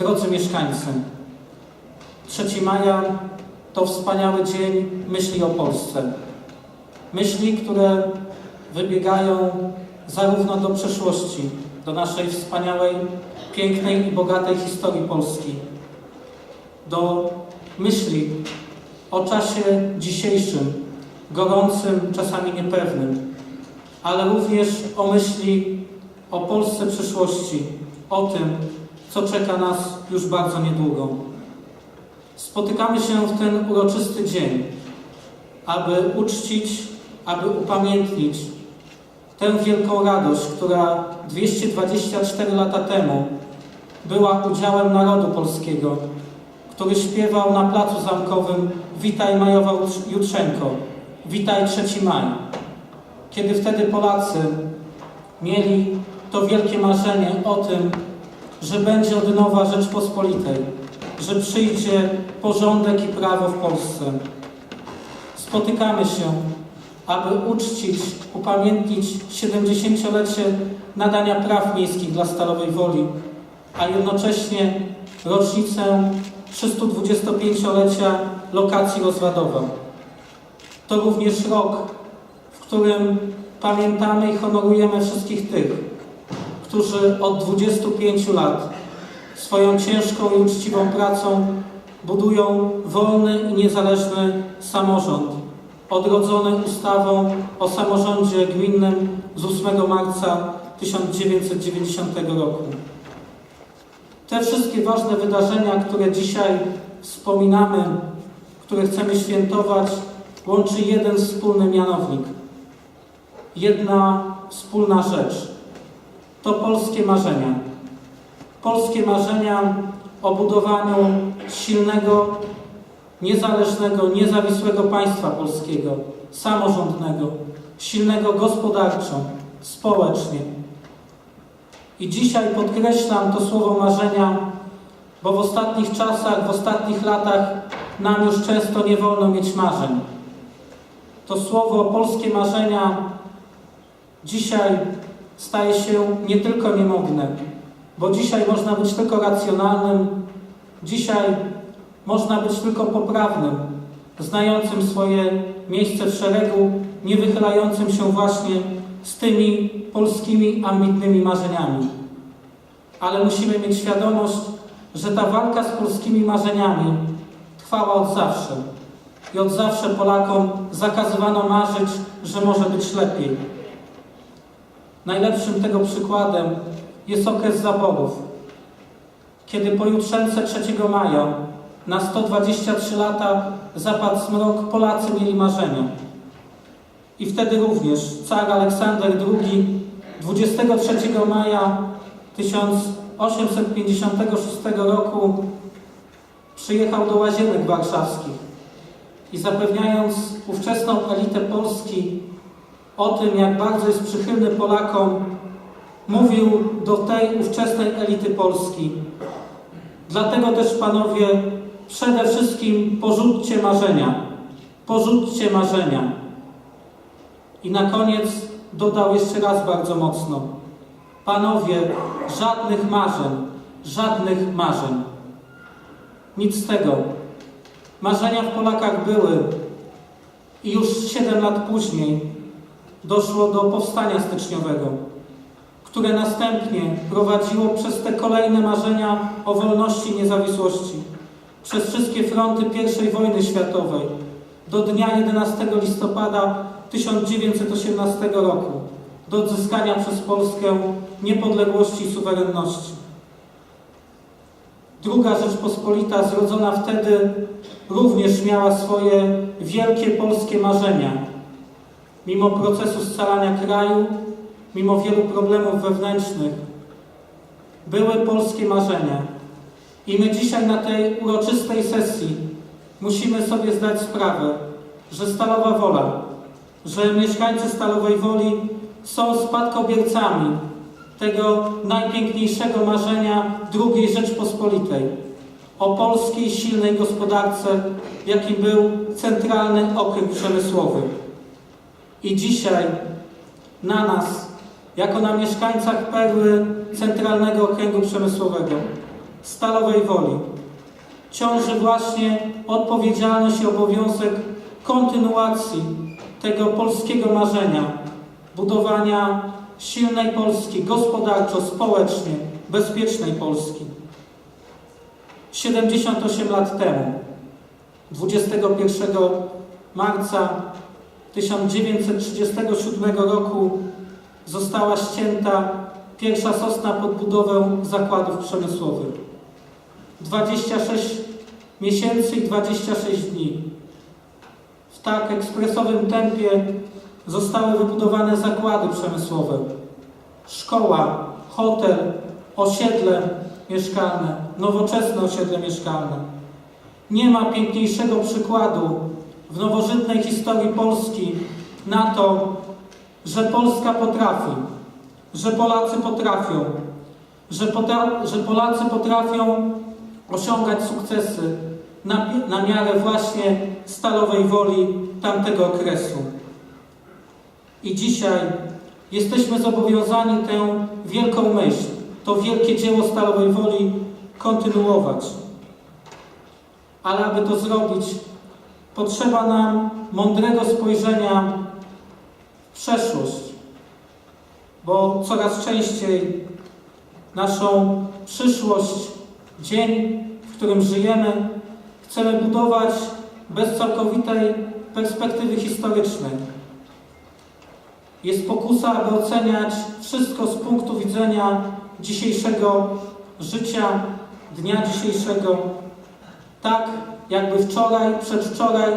Drodzy mieszkańcy, 3 maja to wspaniały dzień myśli o Polsce. Myśli, które wybiegają zarówno do przeszłości, do naszej wspaniałej, pięknej i bogatej historii Polski, do myśli o czasie dzisiejszym, gorącym, czasami niepewnym, ale również o myśli o Polsce przyszłości, o tym, co czeka nas już bardzo niedługo. Spotykamy się w ten uroczysty dzień, aby uczcić, aby upamiętnić tę wielką radość, która 224 lata temu była udziałem narodu polskiego, który śpiewał na placu zamkowym Witaj Majowa Jutrzenko, Witaj 3 maj. Kiedy wtedy Polacy mieli to wielkie marzenie o tym, że będzie od nowa Rzeczpospolitej, że przyjdzie porządek i prawo w Polsce. Spotykamy się, aby uczcić, upamiętnić 70-lecie nadania praw miejskich dla Stalowej Woli, a jednocześnie rocznicę 325-lecia lokacji Rozwadowa. To również rok, w którym pamiętamy i honorujemy wszystkich tych, którzy od 25 lat swoją ciężką i uczciwą pracą budują wolny i niezależny samorząd, odrodzony ustawą o samorządzie gminnym z 8 marca 1990 roku. Te wszystkie ważne wydarzenia, które dzisiaj wspominamy, które chcemy świętować, łączy jeden wspólny mianownik. Jedna wspólna rzecz. To polskie marzenia. Polskie marzenia o budowaniu silnego, niezależnego, niezawisłego państwa polskiego, samorządnego, silnego gospodarczo, społecznie. I dzisiaj podkreślam to słowo marzenia, bo w ostatnich czasach, w ostatnich latach nam już często nie wolno mieć marzeń. To słowo polskie marzenia dzisiaj staje się nie tylko niemodne, bo dzisiaj można być tylko racjonalnym, dzisiaj można być tylko poprawnym, znającym swoje miejsce w szeregu, nie wychylającym się właśnie z tymi polskimi ambitnymi marzeniami. Ale musimy mieć świadomość, że ta walka z polskimi marzeniami trwała od zawsze. I od zawsze Polakom zakazywano marzyć, że może być lepiej. Najlepszym tego przykładem jest okres zaborów, kiedy po jutrzence 3 maja na 123 lata zapadł zmrok, Polacy mieli marzenia. I wtedy również car Aleksander II 23 maja 1856 roku przyjechał do Łazienek Warszawskich i zapewniając ówczesną elitę Polski o tym, jak bardzo jest przychylny Polakom, mówił do tej ówczesnej elity Polski. Dlatego też, panowie, przede wszystkim porzućcie marzenia. Porzućcie marzenia. I na koniec dodał jeszcze raz bardzo mocno. Panowie, żadnych marzeń, żadnych marzeń. Nic z tego. Marzenia w Polakach były i już 7 lat później doszło do powstania styczniowego, które następnie prowadziło przez te kolejne marzenia o wolności i niezawisłości, przez wszystkie fronty I wojny światowej do dnia 11 listopada 1918 roku, do odzyskania przez Polskę niepodległości i suwerenności. Druga Rzeczpospolita, zrodzona wtedy, również miała swoje wielkie polskie marzenia. Mimo procesu scalania kraju, mimo wielu problemów wewnętrznych, były polskie marzenia. I my dzisiaj na tej uroczystej sesji musimy sobie zdać sprawę, że Stalowa Wola, że mieszkańcy Stalowej Woli są spadkobiercami tego najpiękniejszego marzenia II Rzeczpospolitej o polskiej silnej gospodarce, jakim był centralny okręg przemysłowy. I dzisiaj na nas, jako na mieszkańcach perły centralnego okręgu przemysłowego, Stalowej Woli ciąży właśnie odpowiedzialność i obowiązek kontynuacji tego polskiego marzenia, budowania silnej Polski gospodarczo, społecznie, bezpiecznej Polski. 78 lat temu, 21 marca 1937 roku została ścięta pierwsza sosna pod budowę zakładów przemysłowych. 26 miesięcy i 26 dni. W tak ekspresowym tempie zostały wybudowane zakłady przemysłowe, szkoła, hotel, osiedle mieszkalne, nowoczesne osiedle mieszkalne. Nie ma piękniejszego przykładu w nowożytnej historii Polski na to, że Polska potrafi, że Polacy potrafią, że, że Polacy potrafią osiągać sukcesy na, na miarę właśnie stalowej woli tamtego okresu. I dzisiaj jesteśmy zobowiązani tę wielką myśl, to wielkie dzieło stalowej woli kontynuować. Ale aby to zrobić, potrzeba nam mądrego spojrzenia w przeszłość, bo coraz częściej naszą przyszłość, dzień, w którym żyjemy, chcemy budować bez całkowitej perspektywy historycznej. Jest pokusa, aby oceniać wszystko z punktu widzenia dzisiejszego życia, dnia dzisiejszego, tak jakby wczoraj, przedwczoraj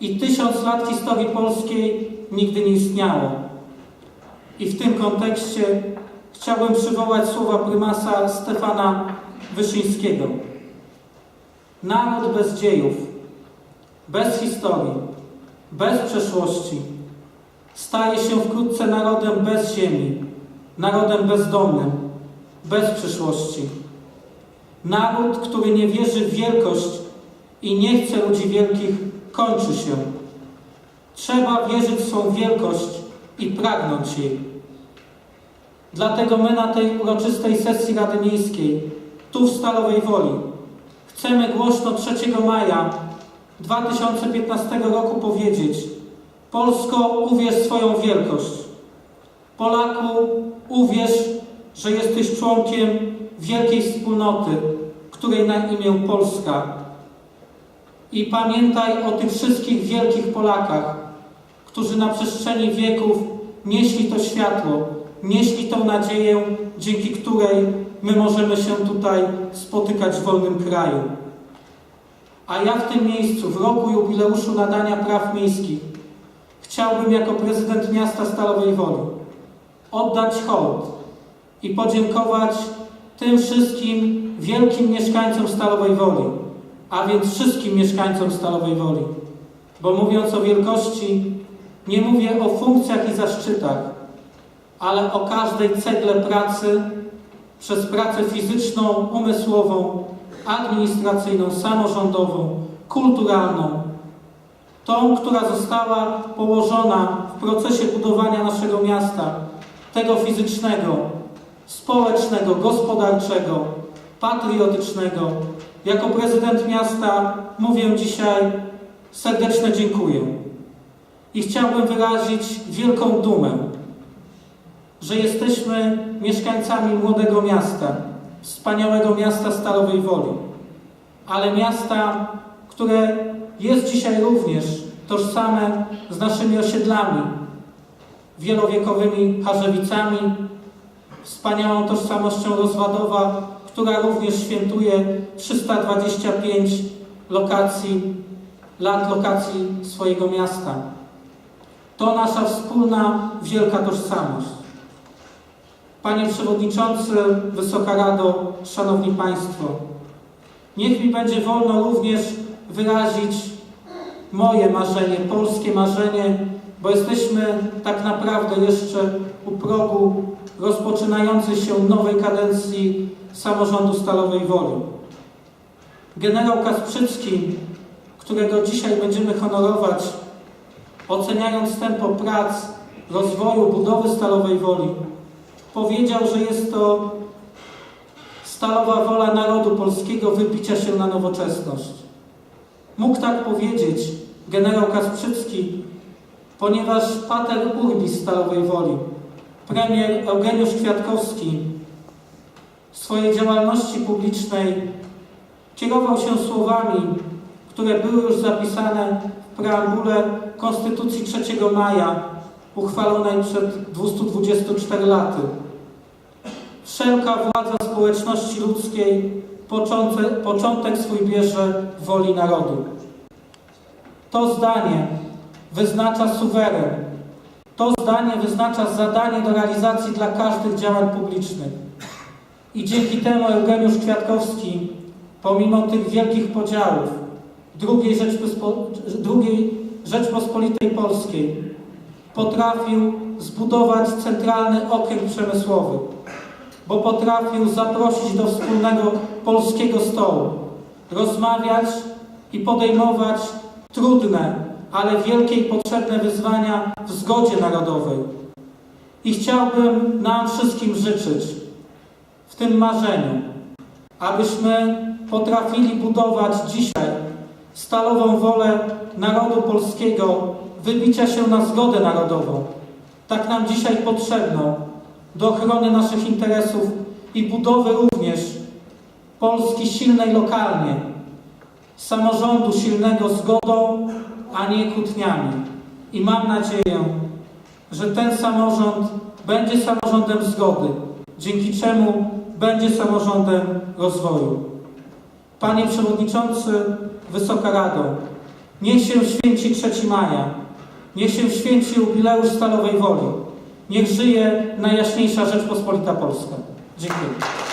i tysiąc lat historii polskiej nigdy nie istniało. I w tym kontekście chciałbym przywołać słowa prymasa Stefana Wyszyńskiego. Naród bez dziejów, bez historii, bez przeszłości staje się wkrótce narodem bez ziemi, narodem bezdomnym, bez przyszłości. Naród, który nie wierzy w wielkość i nie chce ludzi wielkich, kończy się. Trzeba wierzyć w swą wielkość i pragnąć jej. Dlatego my na tej uroczystej sesji Rady Miejskiej, tu w Stalowej Woli, chcemy głośno 3 maja 2015 roku powiedzieć Polsko, uwierz swoją wielkość. Polaku, uwierz, że jesteś członkiem wielkiej wspólnoty, której na imię Polska. I pamiętaj o tych wszystkich wielkich Polakach, którzy na przestrzeni wieków nieśli to światło, nieśli tą nadzieję, dzięki której my możemy się tutaj spotykać w wolnym kraju. A ja w tym miejscu, w roku jubileuszu nadania praw miejskich, chciałbym jako prezydent miasta Stalowej Woli oddać hołd i podziękować tym wszystkim wielkim mieszkańcom Stalowej Woli, a więc wszystkim mieszkańcom Stalowej Woli. Bo mówiąc o wielkości, nie mówię o funkcjach i zaszczytach, ale o każdej cegle pracy przez pracę fizyczną, umysłową, administracyjną, samorządową, kulturalną, tą, która została położona w procesie budowania naszego miasta, tego fizycznego, społecznego, gospodarczego, patriotycznego. Jako prezydent miasta mówię dzisiaj serdeczne dziękuję. I chciałbym wyrazić wielką dumę, że jesteśmy mieszkańcami młodego miasta, wspaniałego miasta Stalowej Woli, ale miasta, które jest dzisiaj również tożsame z naszymi osiedlami, wielowiekowymi Harzewicami, wspaniałą tożsamością Rozwadowa, która również świętuje 325 lokacji, lat lokacji swojego miasta. To nasza wspólna, wielka tożsamość. Panie Przewodniczący, Wysoka Rado, Szanowni Państwo, niech mi będzie wolno również wyrazić moje marzenie, polskie marzenie, bo jesteśmy tak naprawdę jeszcze u progu rozpoczynającej się nowej kadencji samorządu Stalowej Woli. Generał Kasprzycki, którego dzisiaj będziemy honorować, oceniając tempo prac, rozwoju, budowy Stalowej Woli, powiedział, że jest to stalowa wola narodu polskiego wybicia się na nowoczesność. Mógł tak powiedzieć generał Kasprzycki, ponieważ pater urbis stalowej woli, premier Eugeniusz Kwiatkowski w swojej działalności publicznej kierował się słowami, które były już zapisane w preambule Konstytucji 3 maja, uchwalonej przed 224 laty. Wszelka władza społeczności ludzkiej początek, początek swój bierze w woli narodu. To zdanie wyznacza suweren. To zdanie wyznacza zadanie do realizacji dla każdych działań publicznych. I dzięki temu Eugeniusz Kwiatkowski, pomimo tych wielkich podziałów II, Rzeczpospo, Rzeczpospolitej Polskiej, potrafił zbudować centralny okręg przemysłowy, bo potrafił zaprosić do wspólnego polskiego stołu, rozmawiać i podejmować trudne, ale wielkie i potrzebne wyzwania w zgodzie narodowej. I chciałbym nam wszystkim życzyć w tym marzeniu, abyśmy potrafili budować dzisiaj stalową wolę narodu polskiego, wybicia się na zgodę narodową, tak nam dzisiaj potrzebną do ochrony naszych interesów i budowy również Polski silnej lokalnie, samorządu silnego zgodą, a nie kłótniami. I mam nadzieję, że ten samorząd będzie samorządem zgody, dzięki czemu będzie samorządem rozwoju. Panie Przewodniczący, Wysoka Rado, niech się święci 3 maja, niech się święci jubileusz Stalowej Woli, niech żyje Najjaśniejsza Rzeczpospolita Polska. Dziękuję.